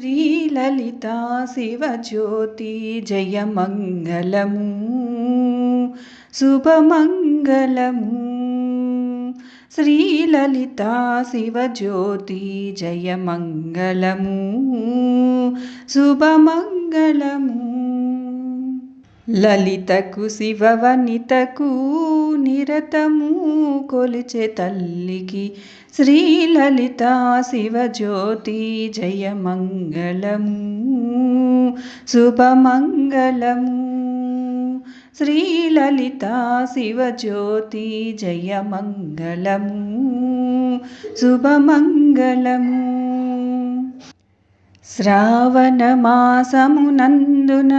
श्रीललिता शिवज्योति जयमङ्गलम् शुभमङ्गलम्। श्रीललिता शिवज्योति जय मङ्गलम् లలితకు శివవనితకు నిరతము కొలిచే తల్లికి శ్రీ లలిత శివజ్యోతి జయమంగళము శుభమంగళము. శ్రీలలిత శివజ్యోతి జయమంగళము శుభమంగళము. శ్రావణమాసమునందున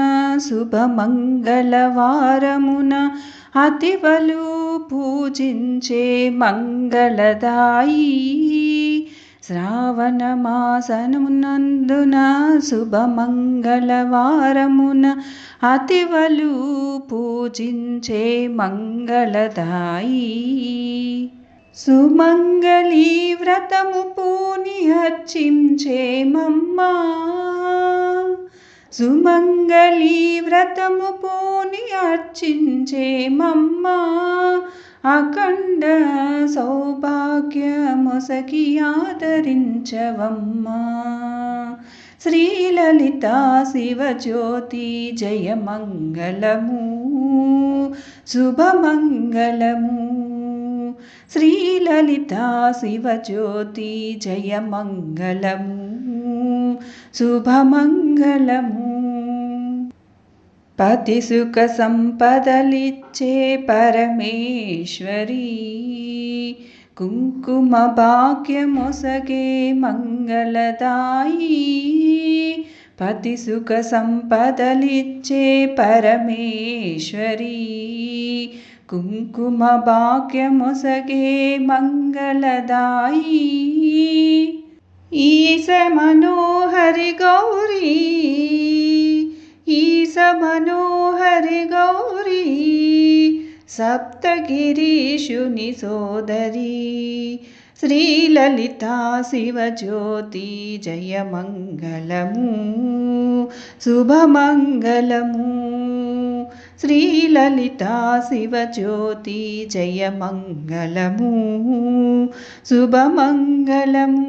శుభమంగళవారమున అతివలు పూజించే మంగళదాయి. శ్రావణమాసమునందున శుభమంగళవారమున అతివలు పూజించే మంగళదాయి. సుమంగళీ వ్రతము పూని అర్చించే మమ్మా. సుమంగళీ వ్రతము పూని అర్చించే మమ్మా. అఖండ సౌభాగ్యమొసగి ఆదరించవమ్మా. శ్రీలలిత శివజ్యోతి జయమంగళము శుభమంగళము श्रीललिता शिवज्योति शिवज्योतिजयमङ्गलम् शुभमङ्गलम्। पतिसुखसम्पदलिचे परमेश्वरी कुङ्कुमभाग्यमुसगे मङ्गलदायी। पतिसुखसम्पदलिच्छे परमेश्वरी। कुङ्कुमभाग्यमुसगे मङ्गलदायी। ईश मनोहरिगौरी ईश मनोहरिगौरी सप्तगिरीशुनिसोदरी శ్రీలలితా శివజ్యోతి జయమంగళము శుభమంగళము. శ్రీలలితా శివజ్యోతి జయమంగళము శుభమంగళము.